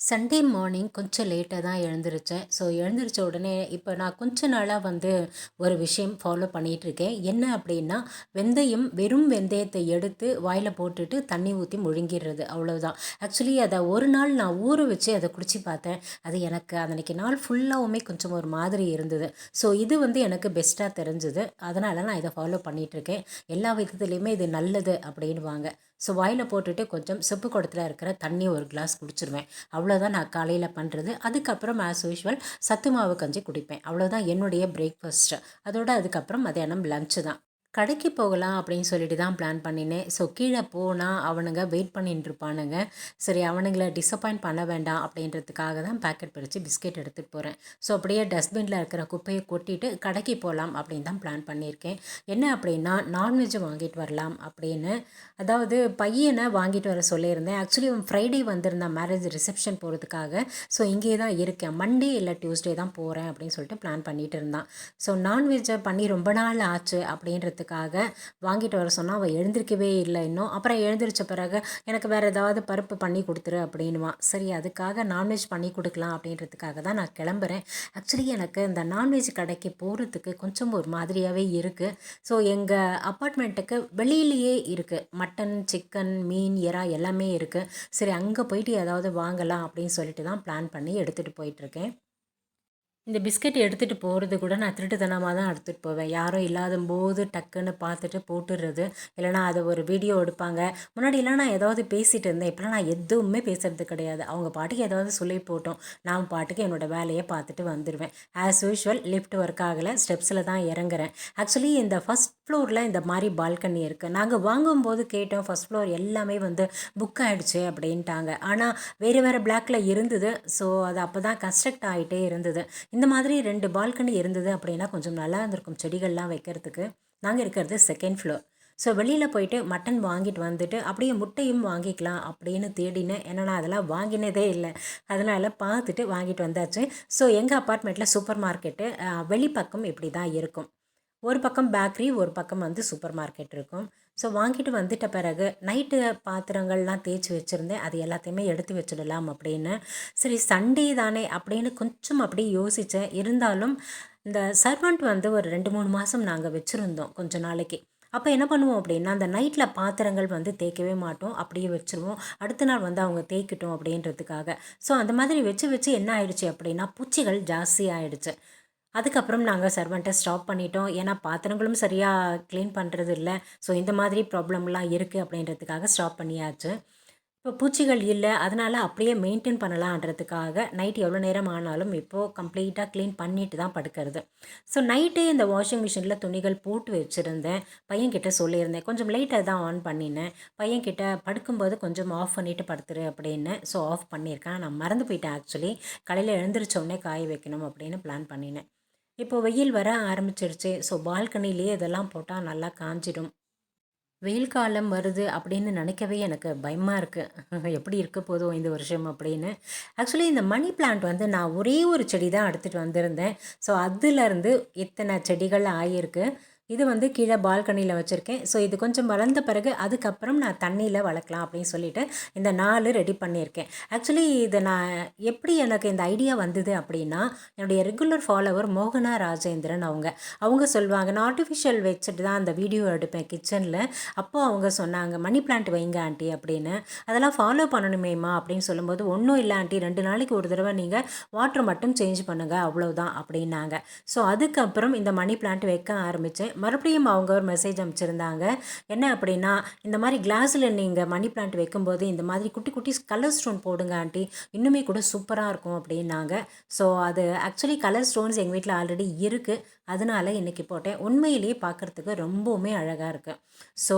Sunday morning கொஞ்சம் லேட்டாக தான் எழுந்திரிச்சேன். ஸோ எழுந்திரிச்ச உடனே இப்போ நான் கொஞ்ச நாளாக வந்து ஒரு விஷயம் ஃபாலோ பண்ணிகிட்ருக்கேன் என்ன அப்படின்னா வெந்தயம் வெறும் வெந்தயத்தை எடுத்து வாயில் போட்டுட்டு தண்ணி ஊற்றி முழுங்கிடுறது. அவ்வளோதான் ஆக்சுவலி அதை ஒரு நாள் நான் ஊற வச்சு அதை குடிச்சு பார்த்தேன். அது எனக்கு அன்றைக்கி நாள் ஃபுல்லாகவுமே கொஞ்சம் ஒரு மாதிரி இருந்தது. ஸோ இது வந்து எனக்கு பெஸ்ட்டாக தெரிஞ்சுது. அதனால் நான் இதை ஃபாலோ பண்ணிகிட்ருக்கேன் எல்லா விதத்துலேயுமே இது நல்லது அப்படின்வாங்க ஸோ வாயில் போட்டுட்டு கொஞ்சம் செப்பு குடத்தில் இருக்கிற தண்ணி ஒரு கிளாஸ் குடிச்சிருவேன். அவ்வளோதான் நான் காலையில் பண்ணுறது அதுக்கப்புறம் ஆஸ் யூஷுவல் சத்து மாவு கஞ்சி குடிப்பேன். அவ்வளோதான் என்னுடைய பிரேக்ஃபாஸ்ட்டு அதோட அதுக்கப்புறம் மதியானம் லஞ்சு தான். கடைக்கு போகலாம் அப்படின்னு சொல்லிட்டு தான் பிளான் பண்ணினேன். ஸோ கீழே போனால் அவனுங்க வெயிட் பண்ணிட்டு இருப்பானுங்க. சரி அவனுங்களை டிசப்பாயிண்ட் பண்ண வேண்டாம் அப்படின்றதுக்காக தான் பேக்கெட் பிரித்து பிஸ்கெட் எடுத்துகிட்டு போகிறேன் ஸோ அப்படியே டஸ்ட்பினில் இருக்கிற குப்பையை கொட்டிட்டு கடைக்கு போகலாம் அப்படின்னு தான் பிளான் பண்ணியிருக்கேன். என்ன அப்படின்னா நான்வெஜ் வாங்கிட்டு வரலாம் அப்படின்னு அதாவது பையனை வாங்கிட்டு வர சொல்லியிருந்தேன். ஆக்சுவலி அவன் ஃப்ரைடே வந்திருந்தான் மேரேஜ் ரிசப்ஷன் போகிறதுக்காக ஸோ இங்கே தான் இருக்கேன். மண்டே இல்லை டியூஸ்டே தான் போகிறேன் அப்படின்னு சொல்லிட்டு பிளான் பண்ணிகிட்டு இருந்தான். ஸோ நான்வெஜ்ஜை பண்ணி ரொம்ப நாள் ஆச்சு அப்படின்றது செய்கிறதுக்காக வாங்கிட்டு வர சொன்னால் அவள் எழுந்திருக்கவே இல்லை இன்னும். அப்புறம் எழுந்திரிச்ச பிறகு எனக்கு வேறு ஏதாவது பருப்பு பண்ணி கொடுத்துரு அப்படின்வான் சரி அதுக்காக நான்வெஜ் பண்ணி கொடுக்கலாம் அப்படின்றதுக்காக தான் நான் கிளம்புறேன். ஆக்சுவலி எனக்கு இந்த நான்வெஜ் கடைக்கு போகிறதுக்கு கொஞ்சம் ஒரு மாதிரியாகவே இருக்குது ஸோ எங்கள் அப்பார்ட்மெண்ட்டுக்கு வெளியிலேயே இருக்குது மட்டன் சிக்கன் மீன் இறா எல்லாமே இருக்குது சரி அங்கே போயிட்டு ஏதாவது வாங்கலாம் அப்படின்னு சொல்லிட்டு தான் பிளான் பண்ணி எடுத்துகிட்டு போயிட்டுருக்கேன் இந்த பிஸ்கட் எடுத்துகிட்டு போகிறது கூட நான் திருட்டுத்தனமாக தான் எடுத்துகிட்டு போவேன். யாரும் இல்லாத போது டக்குன்னு பார்த்துட்டு போட்டுடுறது இல்லைனா அதை ஒரு வீடியோ எடுப்பாங்க. முன்னாடியெல்லாம் நான் ஏதாவது பேசிகிட்டு இருந்தேன். இப்போலாம் நான் எதுவுமே பேசுகிறது கிடையாது. அவங்க பாட்டுக்கு ஏதாவது சொல்லி போட்டோம். நான் பாட்டுக்கு என்னோடய வேலையை பார்த்துட்டு வந்துடுவேன் ஆஸ் யூஷுவல் லிஃப்ட் ஒர்க் ஆகலை. ஸ்டெப்ஸில் தான் இறங்குறேன். ஆக்சுவலி இந்த ஃபஸ்ட் ஃப்ளோரில் இந்த மாதிரி பால்கனி இருக்குது நாங்கள் வாங்கும்போது கேட்டோம் ஃபஸ்ட் ஃப்ளோர் எல்லாமே வந்து புக் ஆகிடுச்சு அப்படின்ட்டாங்க. ஆனால் வேறு வேறு பிளாக்கில் இருந்தது. ஸோ அது அப்போ தான் கன்ஸ்ட்ரக்ட் ஆகிட்டே இருந்தது. இந்த மாதிரி ரெண்டு பால்கனி இருந்தது அப்படின்னா கொஞ்சம் நல்லா இருந்திருக்கும் செடிகள்லாம் வைக்கிறதுக்கு. நாங்கள் இருக்கிறது செகண்ட் ஃப்ளோர் ஸோ வெளியில் போயிட்டு மட்டன் வாங்கிட்டு வந்துட்டு அப்படியே முட்டையும் வாங்கிக்கலாம் அப்படின்னு தேடினேன் என்னென்னா அதெல்லாம் வாங்கினதே இல்லை. அதனால் பார்த்துட்டு வாங்கிட்டு வந்தாச்சு. ஸோ எங்கள் அப்பார்ட்மெண்ட்டில் சூப்பர் மார்க்கெட்டு வெளிப்பக்கம் இப்படி தான் இருக்கும். ஒரு பக்கம் பேக்கரி ஒரு பக்கம் வந்து சூப்பர் மார்க்கெட் இருக்கும். ஸோ வாங்கிட்டு வந்துட்ட பிறகு நைட்டு பாத்திரங்கள்லாம் தேய்ச்சி வச்சுருந்தேன். அது எல்லாத்தையுமே எடுத்து வச்சிடலாம் அப்படின்னு. சரி சண்டே தானே அப்படின்னு கொஞ்சம் அப்படியே யோசித்தேன் இருந்தாலும் இந்த சர்வெண்ட் வந்து ஒரு ரெண்டு மூணு மாதம் நாங்கள் வச்சுருந்தோம் கொஞ்ச நாளைக்கு. அப்போ என்ன பண்ணுவோம் அப்படின்னா அந்த நைட்டில் பாத்திரங்கள் வந்து தேய்க்கவே மாட்டோம். அப்படியே வச்சுருவோம். அடுத்த நாள் வந்து அவங்க தேய்க்கட்டும் அப்படின்றதுக்காக. ஸோ அந்த மாதிரி வச்சு வச்சு என்ன ஆயிடுச்சு அப்படின்னா பூச்சிகள் ஜாஸ்தி ஆயிடுச்சு. அதுக்கப்புறம் நாங்கள் சர்வெண்ட்டை ஸ்டாப் பண்ணிட்டோம். ஏன்னா பாத்திரங்களும் சரியாக க்ளீன் பண்ணுறது இல்லை. ஸோ இந்த மாதிரி ப்ராப்ளம்லாம் இருக்குது அப்படின்றதுக்காக ஸ்டாப் பண்ணியாச்சு. இப்போ பூச்சிகள் இல்லை. அதனால் அப்படியே மெயின்டைன் பண்ணலான்றதுக்காக நைட் எவ்வளோ நேரம் ஆனாலும் இப்போது கம்ப்ளீட்டாக க்ளீன் பண்ணிட்டு தான் படுக்கிறது. ஸோ நைட்டே இந்த வாஷிங் மிஷினில் துணிகள் போட்டு வச்சுருந்தேன். பையன்கிட்ட சொல்லியிருந்தேன். கொஞ்சம் லைட்டாக தான் ஆன் பண்ணினேன். பையன்கிட்ட படுக்கும்போது கொஞ்சம் ஆஃப் பண்ணிவிட்டு படுத்துரு அப்படின்னு. ஸோ ஆஃப் பண்ணியிருக்கேன். நான் மறந்து போயிட்டேன் ஆக்சுவலி காலையில் எழுந்திரிச்சோடனே காய வைக்கணும் அப்படின்னு பிளான் பண்ணினேன். இப்போ வெயில் வர ஆரம்பிச்சிருச்சு. ஸோ பால்கனிலேயே இதெல்லாம் போட்டால் நல்லா காஞ்சிடும். வெயில் காலம் வருது அப்படின்னு நினைக்கவே எனக்கு பயமாக இருக்குது எப்படி இருக்க போதும் இந்த வருஷம் அப்படின்னு. ஆக்சுவலி இந்த மணி பிளான்ட் வந்து நான் ஒரே ஒரு செடி தான் எடுத்துகிட்டு வந்திருந்தேன். ஸோ அதுலேருந்து இத்தனை செடிகள் ஆகியிருக்கு இது வந்து கீழே பால்கனியில் வச்சுருக்கேன். ஸோ இது கொஞ்சம் வளர்ந்த பிறகு அதுக்கப்புறம் நான் தண்ணியில் வளர்க்கலாம் அப்படின்னு சொல்லிட்டு இந்த நாலு ரெடி பண்ணியிருக்கேன். ஆக்சுவலி இதை நான் எப்படி எனக்கு இந்த ஐடியா வந்தது அப்படின்னா என்னுடைய ரெகுலர் ஃபாலோவர் மோகனா ராஜேந்திரன் அவங்க. அவங்க சொல்லுவாங்க நான் ஆர்டிஃபிஷியல் வச்சுட்டு தான் அந்த வீடியோ எடுப்பேன் கிச்சனில் அப்போது அவங்க சொன்னாங்க மணி பிளான்ட் வைங்க ஆண்டி அப்படின்னு. அதெல்லாம் ஃபாலோ பண்ணணுமேம்மா அப்படின்னு சொல்லும்போது ஒன்றும் இல்லை ஆண்டி ரெண்டு நாளைக்கு ஒரு தடவை நீங்கள் வாட்டர் மட்டும் சேஞ்ச் பண்ணுங்கள் அவ்வளோதான் அப்படின்னாங்க. ஸோ அதுக்கப்புறம் இந்த மணி பிளான்ட் வைக்க ஆரம்பித்தேன் மறுபடியும் அவங்க ஒரு மெசேஜ் அமைச்சிருந்தாங்க என்ன அப்படின்னா இந்த மாதிரி கிளாஸில் நீங்கள் மணி பிளான்ட் வைக்கும்போது இந்த மாதிரி குட்டி குட்டி கலர் ஸ்டோன் போடுங்க ஆண்டி இன்னுமே கூட சூப்பராக இருக்கும் அப்படின்னாங்க. ஸோ அது ஆக்சுவலி கலர் ஸ்டோன்ஸ் எங்கள் வீட்டில் ஆல்ரெடி இருக்குது அதனால இன்றைக்கி போட்டேன். உண்மையிலேயே பார்க்குறதுக்கு ரொம்பவுமே அழகாக இருக்குது ஸோ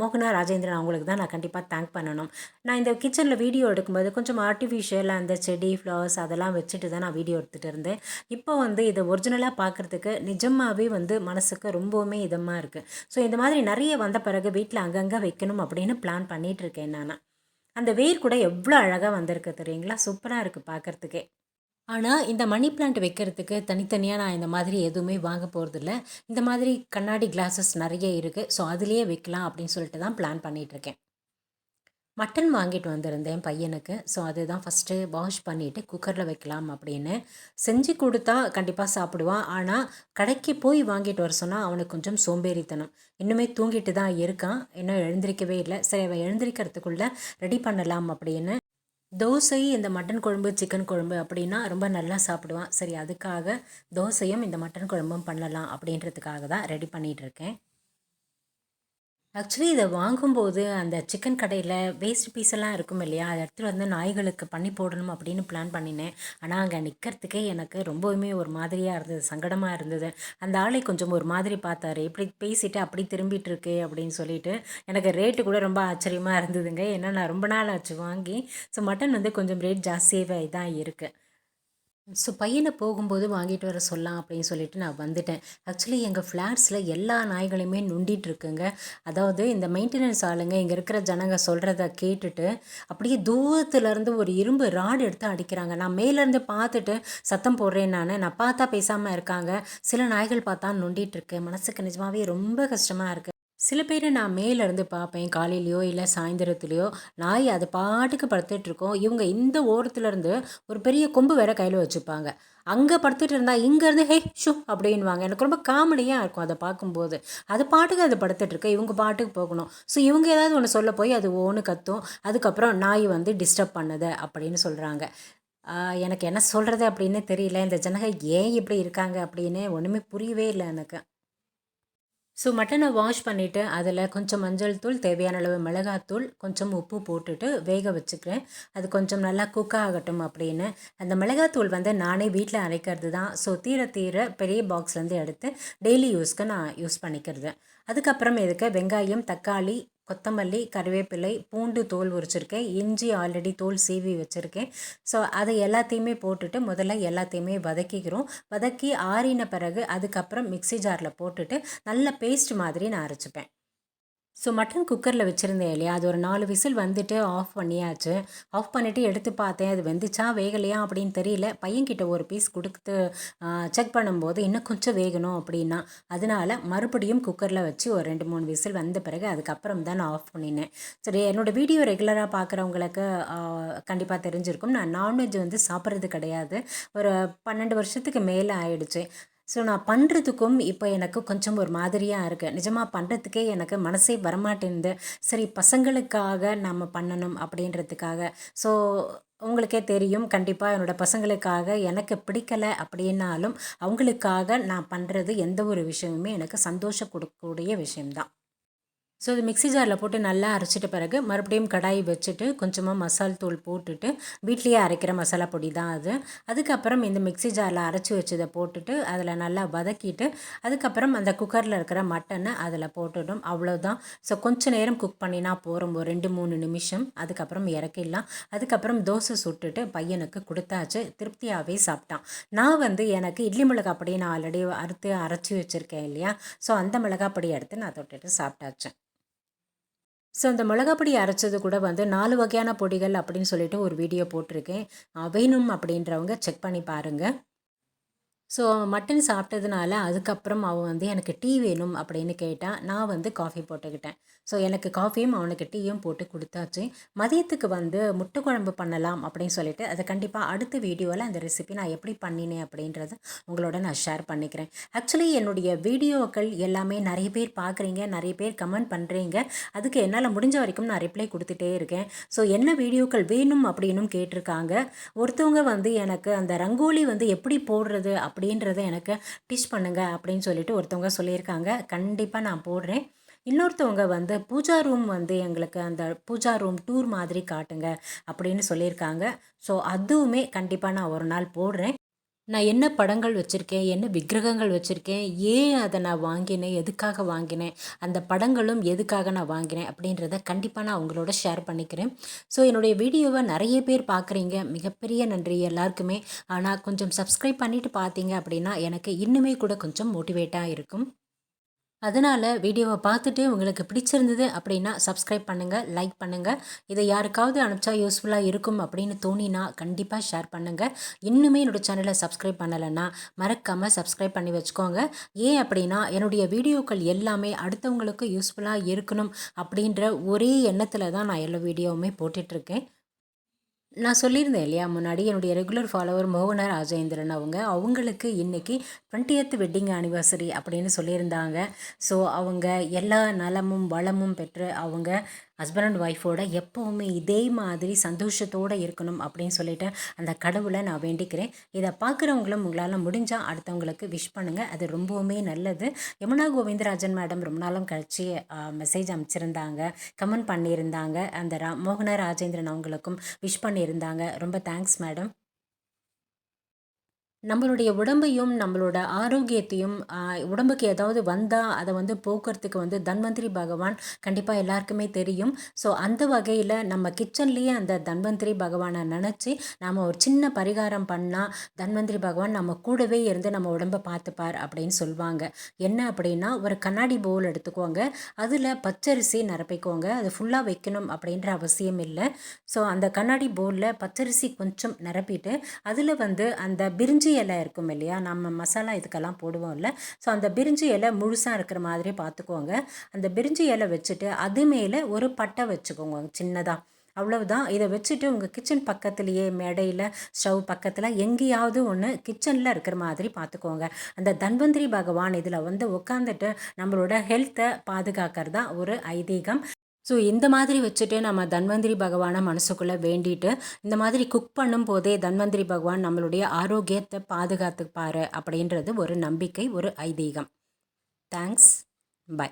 மோகனா ராஜேந்திரன் அவங்களுக்கு தான் நான் கண்டிப்பாக தேங்க் பண்ணணும். நான் இந்த கிச்சனில் வீடியோ எடுக்கும்போது கொஞ்சம் ஆர்டிஃபிஷியல் அந்த செடி ஃப்ளவர்ஸ் அதெல்லாம் வச்சுட்டு தான் நான் வீடியோ எடுத்துகிட்டு இருந்தேன். இப்போ வந்து இதை ஒரிஜினலாக பார்க்குறதுக்கு நிஜமாகவே வந்து மனசுக்கு ரொம்பவுமே இதமாக இருக்குது ஸோ இந்த மாதிரி நிறைய வந்த பிறகு வீட்டில் அங்கங்கே வைக்கணும் அப்படின்னு பிளான் பண்ணிகிட்ருக்கேன் நான். அந்த வேர் கூட எவ்வளோ அழகாக வந்திருக்கு தெரியுங்களா? சூப்பராக இருக்குது பார்க்குறதுக்கே ஆனால் இந்த மணி பிளான்ட் வைக்கிறதுக்கு தனித்தனியாக நான் இந்த மாதிரி எதுவுமே வாங்க போகிறதில்ல இந்த மாதிரி கண்ணாடி கிளாஸஸ் நிறைய இருக்குது ஸோ அதுலேயே வைக்கலாம் அப்படின்னு சொல்லிட்டு தான் பிளான் பண்ணிகிட்ருக்கேன் மட்டன் வாங்கிட்டு வந்திருந்தேன் பையனுக்கு. ஸோ அதுதான் ஃபஸ்ட்டு வாஷ் பண்ணிவிட்டு குக்கரில் வைக்கலாம் அப்படின்னு. செஞ்சு கொடுத்தா கண்டிப்பாக சாப்பிடுவான். ஆனால் கடைக்கு போய் வாங்கிட்டு வர சொன்னால் அவனுக்கு கொஞ்சம் சோம்பேறித்தனம். இன்னுமே தூங்கிட்டு தான் இருக்கான். இன்னும் எழுந்திரிக்கவே இல்லை. சரி அவன் எழுந்திரிக்கிறதுக்குள்ளே ரெடி பண்ணலாம் அப்படின்னு. தோசை இந்த மட்டன் குழம்பு சிக்கன் குழம்பு அப்படின்னா ரொம்ப நல்லா சாப்பிடுவான். சரி அதுக்காக தோசையும் இந்த மட்டன் குழம்பும் பண்ணலாம் அப்படின்றதுக்காக தான் ரெடி பண்ணிகிட்ருக்கேன் ஆக்சுவலி இதை வாங்கும்போது அந்த சிக்கன் கடையில் வேஸ்ட் பீஸ் எல்லாம் இருக்கும் இல்லையா? அதை எடுத்துகிட்டு வந்து நாய்களுக்கு பண்ணி போடணும் அப்படின்னு பிளான் பண்ணினேன். ஆனால் அங்கே நிற்கிறதுக்கே எனக்கு ரொம்பவுமே ஒரு மாதிரியாக இருந்தது சங்கடமாக இருந்தது. அந்த ஆளை கொஞ்சம் ஒரு மாதிரி பார்த்தாரு. இப்படி பேசிட்டு அப்படி திரும்பிட்டு இருக்கு அப்படின்னு சொல்லிட்டு எனக்கு ரேட்டு கூட ரொம்ப ஆச்சரியமாக இருந்ததுங்க. ஏன்னா நான் ரொம்ப நாள் ஆச்சு வாங்கி. ஸோ மட்டன் வந்து கொஞ்சம் ரேட் ஜாஸ்தியாகவே தான் இருக்குது ஸோ பையனை போகும்போது வாங்கிட்டு வர சொல்லலாம் அப்படின்னு சொல்லிட்டு நான் வந்துட்டேன். ஆக்சுவலி எங்கள் ஃப்ளாட்ஸில் எல்லா நாய்களையுமே நுண்டிட்டு இருக்குங்க அதாவது இந்த மெயின்டெனன்ஸ் ஆளுங்க இங்கே இருக்கிற ஜனங்க சொல்கிறத கேட்டுட்டு அப்படியே தூரத்துலேருந்து ஒரு இரும்பு ராடு எடுத்து அடிக்கிறாங்க. நான் மேலேருந்து பார்த்துட்டு சத்தம் போடுறேன் நான். நான் பார்த்தா பேசாமல் இருக்காங்க. சில நாய்கள் பார்த்தா நொண்டிட்டு இருக்கு மனசுக்கு நிஜமாகவே ரொம்ப கஷ்டமாக இருக்குது சில பேரை நான் மேலேருந்து பார்ப்பேன் காலையிலையோ இல்லை சாயந்தரத்துலையோ. நாய் அது பாட்டுக்கு படுத்துட்ருக்கோம் இவங்க இந்த ஓரத்துலேருந்து ஒரு பெரிய கொம்பு வேற கையில் வச்சுப்பாங்க. அங்கே படுத்துட்டு இருந்தால் இங்கேருந்து ஹே ஷூ அப்படின்வாங்க எனக்கு ரொம்ப காமெடியாக இருக்கும் அதை பார்க்கும்போது. அது பாட்டுக்கு அது படுத்துட்ருக்கு இவங்க பாட்டுக்கு போகணும். ஸோ இவங்க ஏதாவது ஒன்று சொல்ல போய் அது ஓன்னு கத்தும். அதுக்கப்புறம் நாய் வந்து டிஸ்டர்ப் பண்ணுது அப்படின்னு சொல்கிறாங்க எனக்கு என்ன சொல்கிறது அப்படின்னு தெரியல. இந்த ஜனங்க ஏன் இப்படி இருக்காங்க அப்படின்னு ஒன்றுமே புரியவே இல்லை எனக்கு. ஸோ மட்டனை வாஷ் பண்ணிவிட்டு அதில் கொஞ்சம் மஞ்சள் தூள் தேவையான அளவு மிளகாத்தூள் கொஞ்சம் உப்பு போட்டுட்டு வேக வச்சுக்கிறேன். அது கொஞ்சம் நல்லா குக் ஆகட்டும் அப்படின்னு. அந்த மிளகாத்தூள் வந்து நானே வீட்டில் அரைக்கிறது தான். ஸோ தீர தீர பெரிய பாக்ஸ்லேருந்து எடுத்து டெய்லி யூஸ்க்கு நான் யூஸ் பண்ணிக்கிறது. அதுக்கப்புறம் இதுக்கு வெங்காயம் தக்காளி கொத்தமல்லி கருவேப்பிலை பூண்டு தோல் உரிச்சிருக்கேன். இஞ்சி ஆல்ரெடி தோல் சீவி வச்சுருக்கேன். ஸோ அதை எல்லாத்தையுமே போட்டுட்டு முதல்ல எல்லாத்தையுமே வதக்கிக்கிறோம். வதக்கி ஆறின பிறகு அதுக்கப்புறம் மிக்சி ஜாரில் போட்டுட்டு நல்ல பேஸ்ட் மாதிரி நான் அரைச்சிப்பேன். ஸோ மட்டன் குக்கரில் வச்சுருந்தேன் இல்லையா? அது ஒரு நாலு விசில் வந்துட்டு ஆஃப் பண்ணியாச்சு. ஆஃப் பண்ணிவிட்டு எடுத்து பார்த்தேன். அது வெந்துச்சா வேகலையா அப்படின்னு தெரியல. பையன்கிட்ட ஒரு பீஸ் கொடுத்து செக் பண்ணும்போது இன்னும் கொஞ்சம் வேகணும் அப்படின்னா அதனால மறுபடியும் குக்கரில் வச்சு ஒரு ரெண்டு மூணு விசில் வந்த பிறகு அதுக்கப்புறம் தான் நான் ஆஃப் பண்ணினேன். சரி என்னோடய வீடியோ ரெகுலராக பார்க்குறவங்களுக்கு கண்டிப்பாக தெரிஞ்சிருக்கும். நான் நான்வெஜ் வந்து சாப்பிட்றது கிடையாது. ஒரு பன்னெண்டு வருஷத்துக்கு மேலே ஆயிடுச்சு. ஸோ நான் பண்ணுறதுக்கும் இப்போ எனக்கு கொஞ்சம் ஒரு மாதிரியாக இருக்குது நிஜமாக பண்ணுறதுக்கே எனக்கு மனசே வரமாட்டேங்குது சரி பசங்களுக்காக நம்ம பண்ணணும் அப்படின்றதுக்காக. ஸோ உங்களுக்கே தெரியும் கண்டிப்பாக என்னோடய பசங்களுக்காக எனக்கு பிடிக்கலை அப்படின்னாலும் அவங்களுக்காக நான் பண்ணுறது எந்த ஒரு விஷயமுமே எனக்கு சந்தோஷம் கொடுக்கக்கூடிய விஷயம்தான். ஸோ இது மிக்சி ஜாரில் போட்டு நல்லா அரைச்சிட்ட பிறகு மறுபடியும் கடாய் வச்சுட்டு கொஞ்சமாக மசால் தூள் போட்டுட்டு வீட்லேயே அரைக்கிற மசாலா பொடி தான் அது. அதுக்கப்புறம் இந்த மிக்சி ஜாரில் அரைச்சி வச்சதை போட்டுட்டு அதில் நல்லா வதக்கிட்டு அதுக்கப்புறம் அந்த குக்கரில் இருக்கிற மட்டனை அதில் போட்டுடும் அவ்வளோதான் ஸோ கொஞ்சம் நேரம் குக் பண்ணினா போகிறோம் ஒரு ரெண்டு மூணு நிமிஷம். அதுக்கப்புறம் இறக்கிடலாம். அதுக்கப்புறம் தோசை சுட்டுட்டு பையனுக்கு கொடுத்தாச்சு. திருப்தியாகவே சாப்பிட்டான். நான் வந்து எனக்கு இட்லி மிளகா பொடி நான் ஆல்ரெடி அறுத்து அரைச்சி வச்சுருக்கேன் இல்லையா? ஸோ அந்த மிளகா பொடி எடுத்து நான் தொட்டுட்டு சாப்பிட்டாச்சேன் ஸோ அந்த மிளகாப்பொடி அரைச்சது கூட வந்து நாலு வகையான பொடிகள் அப்படின்னு சொல்லிட்டு ஒரு வீடியோ போட்டிருக்கேன். வேணும் அப்படின்றவங்க செக் பண்ணி பாருங்கள் ஸோ மட்டன் சாப்பிட்டதுனால அதுக்கப்புறம் அவன் வந்து எனக்கு டீ வேணும் அப்படின்னு கேட்டால் நான் வந்து காஃபி போட்டுக்கிட்டேன். ஸோ எனக்கு காஃபியும் அவனுக்கு டீயும் போட்டு கொடுத்தாச்சு. மதியத்துக்கு வந்து முட்டை குழம்பு பண்ணலாம் அப்படின்னு சொல்லிட்டு அதை கண்டிப்பாக அடுத்த வீடியோவில் அந்த ரெசிபி நான் எப்படி பண்ணினேன் அப்படின்றத உங்களோட நான் ஷேர் பண்ணிக்கிறேன். ஆக்சுவலி என்னுடைய வீடியோக்கள் எல்லாமே நிறைய பேர் பார்க்குறீங்க நிறைய பேர் கமெண்ட் பண்ணுறீங்க அதுக்கு என்னால் முடிஞ்ச வரைக்கும் நான் ரிப்ளை கொடுத்துட்டே இருக்கேன். ஸோ என்ன வீடியோக்கள் வேணும் அப்படின்னும் கேட்டிருக்காங்க. ஒருத்தவங்க வந்து எனக்கு அந்த ரங்கோலி வந்து எப்படி போடுறது அப்படின்றத எனக்கு டிஷ் பண்ணுங்கள் அப்படின்னு சொல்லிட்டு ஒருத்தவங்க சொல்லியிருக்காங்க. கண்டிப்பாக நான் போடுறேன். இன்னொருத்தவங்க வந்து பூஜா ரூம் வந்து எங்களுக்கு அந்த பூஜா ரூம் டூர் மாதிரி காட்டுங்க அப்படின்னு சொல்லியிருக்காங்க. ஸோ அதுவுமே கண்டிப்பாக நான் ஒரு நாள் போடுறேன். நான் என்ன படங்கள் வச்சுருக்கேன் என்ன விக்கிரகங்கள் வச்சுருக்கேன் ஏன் அதை நான் வாங்கினேன் எதுக்காக வாங்கினேன் அந்த படங்களும் எதுக்காக நான் வாங்கினேன் அப்படின்றத கண்டிப்பாக நான் உங்களோட ஷேர் பண்ணிக்கிறேன். ஸோ என்னுடைய வீடியோவை நிறைய பேர் பார்க்குறீங்க. மிகப்பெரிய நன்றி எல்லாருக்குமே. ஆனால் கொஞ்சம் சப்ஸ்கிரைப் பண்ணிவிட்டு பார்த்தீங்க அப்படின்னா எனக்கு இன்னுமே கூட கொஞ்சம் மோட்டிவேட்டாக இருக்கும். அதனால் வீடியோவை பார்த்துட்டு உங்களுக்கு பிடிச்சிருந்தது அப்படின்னா சப்ஸ்கிரைப் பண்ணுங்கள் லைக் பண்ணுங்கள் இதை யாருக்காவது அனுப்பிச்சா யூஸ்ஃபுல்லாக இருக்கும் அப்படின்னு தோணினா கண்டிப்பாக ஷேர் பண்ணுங்கள் இன்னுமே என்னோடய சேனலை சப்ஸ்கிரைப் பண்ணலைன்னா மறக்காமல் சப்ஸ்கிரைப் பண்ணி வச்சுக்கோங்க. ஏன் அப்படின்னா என்னுடைய வீடியோக்கள் எல்லாமே அடுத்தவங்களுக்கு யூஸ்ஃபுல்லாக இருக்கணும் அப்படின்ற ஒரே எண்ணத்தில் தான் நான் எல்லா வீடியோவுமே போட்டுட்ருக்கேன் நான் சொல்லியிருந்தேன் இல்லையா? முன்னாடி என்னுடைய ரெகுலர் ஃபாலோவர் மோகன ராஜேந்திரன் அவங்க. அவங்களுக்கு இன்றைக்கி டுவெண்ட்டியத் வெட்டிங் ஆனிவர்சரி அப்படின்னு சொல்லியிருந்தாங்க. ஸோ அவங்க எல்லா நலமும் வளமும் பெற்று அவங்க ஹஸ்பண்ட் அண்ட் ஒய்ஃபோட எப்போவுமே இதே மாதிரி சந்தோஷத்தோடு இருக்கணும் அப்படின்னு சொல்லிட்டு அந்த கடவுளை நான் வேண்டிக்கிறேன். இதை பார்க்குறவங்களும் உங்களால் முடிஞ்சால் அடுத்தவங்களுக்கு விஷ் பண்ணுங்கள் அது ரொம்பவுமே நல்லது. யமுனா கோவிந்தராஜன் மேடம் ரொம்ப நாளும் கழிச்சு மெசேஜ் அமைச்சிருந்தாங்க. கமெண்ட் பண்ணியிருந்தாங்க. அந்த ரா மோகன ராஜேந்திரன் அவங்களுக்கும் விஷ் பண்ணியிருந்தாங்க. ரொம்ப தேங்க்ஸ் மேடம் நம்மளுடைய உடம்பையும் நம்மளோட ஆரோக்கியத்தையும் உடம்புக்கு ஏதாவது வந்தால் அதை வந்து போக்குறதுக்கு வந்து தன்வந்திரி பகவான் கண்டிப்பாக எல்லாருக்குமே தெரியும். ஸோ அந்த வகையில் நம்ம கிச்சன்லேயே அந்த தன்வந்திரி பகவானை நினச்சி நாம் ஒரு சின்ன பரிகாரம் பண்ணால் தன்வந்திரி பகவான் நம்ம கூடவே இருந்து நம்ம உடம்பை பார்த்துப்பார் அப்படின்னு சொல்லுவாங்க என்ன அப்படின்னா ஒரு கண்ணாடி பவுல் எடுத்துக்கோங்க. அதில் பச்சரிசி நிரப்பிக்கோங்க. அது ஃபுல்லாக வைக்கணும் அப்படின்ற அவசியம் இல்லை. ஸோ அந்த கண்ணாடி பவுலில் பச்சரிசி கொஞ்சம் நிரப்பிட்டு அதில் வந்து அந்த பிரிஞ்சி பிரிஞ்சு இலை இருக்கும் இல்லையா? நம்ம மசாலா இதுக்கெல்லாம் போடுவோம்ல. ஸோ அந்த பிரிஞ்சு இலை முழுசாக இருக்கிற மாதிரி பார்த்துக்கோங்க அந்த பிரிஞ்சு இலை வச்சுட்டு அது மேலே ஒரு பட்டை வச்சுக்கோங்க சின்னதாக அவ்வளவுதான். இதை வச்சுட்டு உங்கள் கிச்சன் பக்கத்துலேயே மேடையில் ஸ்டவ் பக்கத்தில் எங்கேயாவது ஒன்று கிச்சனில் இருக்கிற மாதிரி பார்த்துக்கோங்க அந்த தன்வந்திரி பகவான் இதில் வந்து உட்காந்துட்டு நம்மளோட ஹெல்த்தை பாதுகாக்கிறதா ஒரு ஐதீகம். ஸோ இந்த மாதிரி வச்சுட்டு நம்ம தன்வந்திரி பகவானை மனசுக்குள்ளே வேண்டிட்டு இந்த மாதிரி குக் பண்ணும் போதே தன்வந்திரி பகவான் நம்மளுடைய ஆரோக்கியத்தை பாதுகாத்துப்பாரு அப்படின்றது ஒரு நம்பிக்கை ஒரு ஐதீகம். Thanks bye